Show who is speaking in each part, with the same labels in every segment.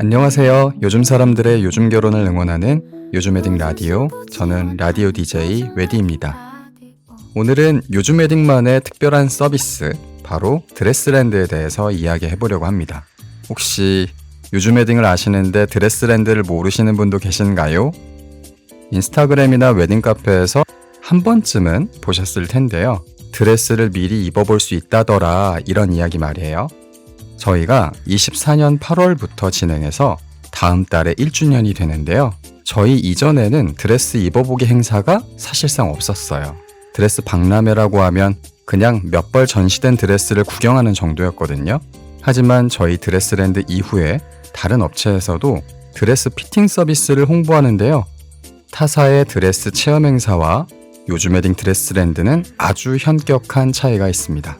Speaker 1: 안녕하세요. 요즘 사람들의 요즘 결혼을 응원하는 요즘 웨딩 라디오. 저는 라디오 DJ 웨디입니다. 오늘은 요즘 웨딩만의 특별한 서비스, 바로 드레스랜드에 대해서 이야기해 보려고 합니다. 혹시 요즘 웨딩을 아시는데 드레스랜드를 모르시는 분도 계신가요? 인스타그램이나 웨딩 카페에서 한 번쯤은 보셨을 텐데요. 드레스를 미리 입어볼 수 있다더라 이런 이야기 말이에요. 저희가 24년 8월부터 진행해서 다음 달에 1주년이 되는데요. 저희 이전에는 드레스 입어보기 행사가 사실상 없었어요. 드레스 박람회라고 하면 그냥 몇 벌 전시된 드레스를 구경하는 정도였거든요. 하지만 저희 드레스랜드 이후에 다른 업체에서도 드레스 피팅 서비스를 홍보하는데요. 타사의 드레스 체험 행사와 요즘 웨딩 드레스랜드는 아주 현격한 차이가 있습니다.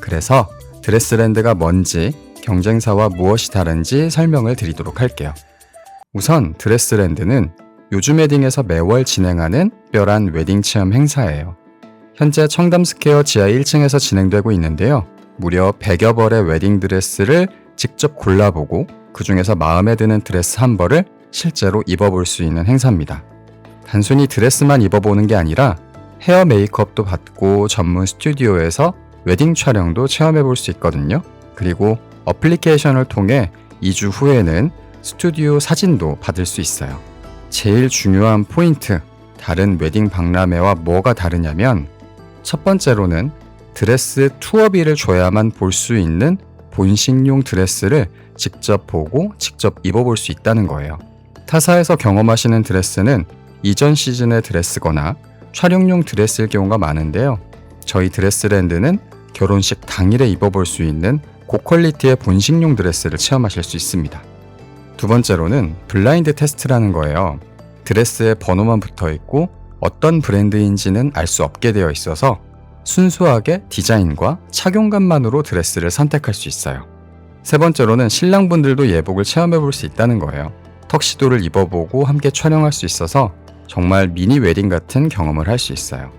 Speaker 1: 그래서 드레스랜드가 뭔지 경쟁사와 무엇이 다른지 설명을 드리도록 할게요. 우선 드레스랜드는 요즘 웨딩에서 매월 진행하는 특별한 웨딩 체험 행사예요. 현재 청담스퀘어 지하 1층에서 진행되고 있는데요. 무려 100여 벌의 웨딩 드레스를 직접 골라보고 그 중에서 마음에 드는 드레스 한 벌을 실제로 입어볼 수 있는 행사입니다. 단순히 드레스만 입어보는 게 아니라 헤어 메이크업도 받고 전문 스튜디오에서 웨딩 촬영도 체험해 볼 수 있거든요. 그리고 어플리케이션을 통해 2주 후에는 스튜디오 사진도 받을 수 있어요. 제일 중요한 포인트, 다른 웨딩 박람회와 뭐가 다르냐면 첫 번째로는 드레스 투어비를 줘야만 볼 수 있는 본식용 드레스를 직접 보고 직접 입어볼 수 있다는 거예요. 타사에서 경험하시는 드레스는 이전 시즌의 드레스거나 촬영용 드레스일 경우가 많은데요. 저희 드레스랜드는 결혼식 당일에 입어볼 수 있는 고퀄리티의 본식용 드레스를 체험하실 수 있습니다. 두 번째로는 블라인드 테스트라는 거예요. 드레스에 번호만 붙어 있고 어떤 브랜드인지는 알 수 없게 되어 있어서 순수하게 디자인과 착용감만으로 드레스를 선택할 수 있어요. 세 번째로는 신랑분들도 예복을 체험해 볼 수 있다는 거예요. 턱시도를 입어보고 함께 촬영할 수 있어서 정말 미니 웨딩 같은 경험을 할 수 있어요.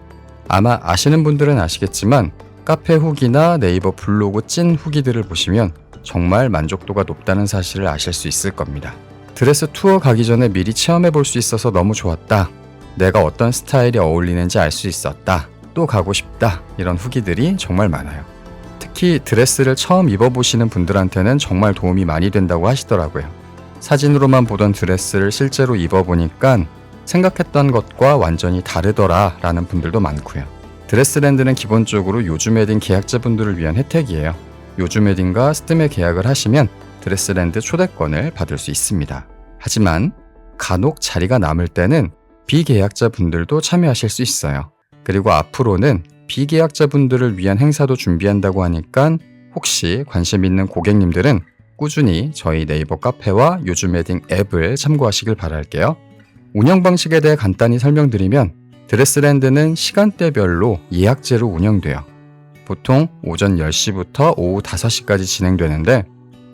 Speaker 1: 아마 아시는 분들은 아시겠지만 카페 후기나 네이버 블로그 찐 후기들을 보시면 정말 만족도가 높다는 사실을 아실 수 있을 겁니다. 드레스 투어 가기 전에 미리 체험해 볼 수 있어서 너무 좋았다. 내가 어떤 스타일이 어울리는지 알 수 있었다. 또 가고 싶다. 이런 후기들이 정말 많아요. 특히 드레스를 처음 입어보시는 분들한테는 정말 도움이 많이 된다고 하시더라고요. 사진으로만 보던 드레스를 실제로 입어보니까 생각했던 것과 완전히 다르더라 라는 분들도 많고요. 드레스랜드는 기본적으로 요즘 웨딩 계약자분들을 위한 혜택이에요. 요즘 웨딩과 스팀에 계약을 하시면 드레스랜드 초대권을 받을 수 있습니다. 하지만 간혹 자리가 남을 때는 비계약자분들도 참여하실 수 있어요. 그리고 앞으로는 비계약자분들을 위한 행사도 준비한다고 하니까 혹시 관심 있는 고객님들은 꾸준히 저희 네이버 카페와 요즘 웨딩 앱을 참고하시길 바랄게요. 운영 방식에 대해 간단히 설명드리면 드레스랜드는 시간대별로 예약제로 운영돼요. 보통 오전 10시부터 오후 5시까지 진행되는데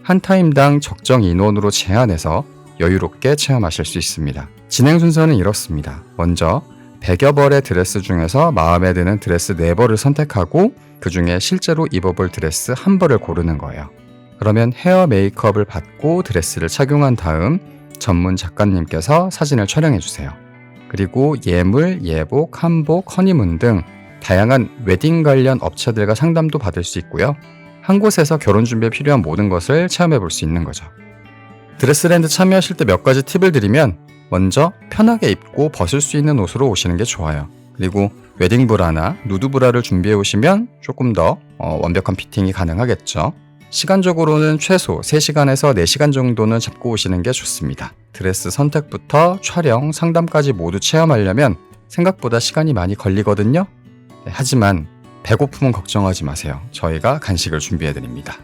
Speaker 1: 한 타임당 적정 인원으로 제한해서 여유롭게 체험하실 수 있습니다. 진행 순서는 이렇습니다. 먼저 100여 벌의 드레스 중에서 마음에 드는 드레스 4벌을 선택하고 그 중에 실제로 입어볼 드레스 한 벌을 고르는 거예요. 그러면 헤어 메이크업을 받고 드레스를 착용한 다음 전문 작가님께서 사진을 촬영해 주세요. 그리고 예물, 예복, 한복, 허니문 등 다양한 웨딩 관련 업체들과 상담도 받을 수 있고요. 한 곳에서 결혼 준비에 필요한 모든 것을 체험해 볼 수 있는 거죠. 드레스랜드 참여하실 때 몇 가지 팁을 드리면 먼저 편하게 입고 벗을 수 있는 옷으로 오시는 게 좋아요. 그리고 웨딩 브라나 누드 브라를 준비해 오시면 조금 더 어, 완벽한 피팅이 가능하겠죠. 시간적으로는 최소 3시간에서 4시간 정도는 잡고 오시는 게 좋습니다. 드레스 선택부터 촬영, 상담까지 모두 체험하려면 생각보다 시간이 많이 걸리거든요. 네, 하지만 배고픔은 걱정하지 마세요. 저희가 간식을 준비해 드립니다.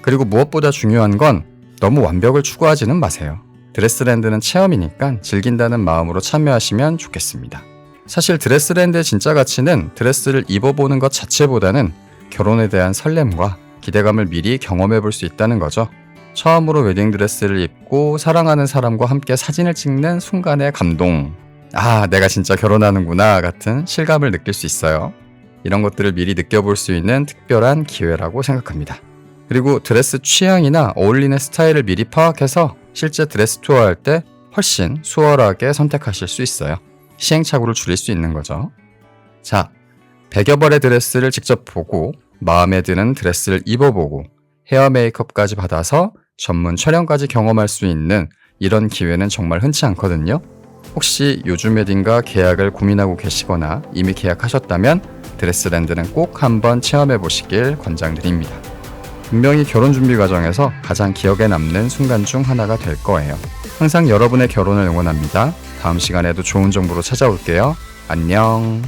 Speaker 1: 그리고 무엇보다 중요한 건 너무 완벽을 추구하지는 마세요. 드레스랜드는 체험이니까 즐긴다는 마음으로 참여하시면 좋겠습니다. 사실 드레스랜드의 진짜 가치는 드레스를 입어보는 것 자체보다는 결혼에 대한 설렘과 기대감을 미리 경험해 볼 수 있다는 거죠. 처음으로 웨딩드레스를 입고 사랑하는 사람과 함께 사진을 찍는 순간의 감동. 아, 내가 진짜 결혼하는구나 같은 실감을 느낄 수 있어요. 이런 것들을 미리 느껴볼 수 있는 특별한 기회라고 생각합니다. 그리고 드레스 취향이나 어울리는 스타일을 미리 파악해서 실제 드레스 투어 할 때 훨씬 수월하게 선택하실 수 있어요. 시행착오를 줄일 수 있는 거죠. 자, 100여 벌의 드레스를 직접 보고 마음에 드는 드레스를 입어보고 헤어 메이크업까지 받아서 전문 촬영까지 경험할 수 있는 이런 기회는 정말 흔치 않거든요. 혹시 요즘 웨딩과 계약을 고민하고 계시거나 이미 계약하셨다면 드레스랜드는 꼭 한번 체험해 보시길 권장드립니다. 분명히 결혼 준비 과정에서 가장 기억에 남는 순간 중 하나가 될 거예요. 항상 여러분의 결혼을 응원합니다. 다음 시간에도 좋은 정보로 찾아올게요. 안녕.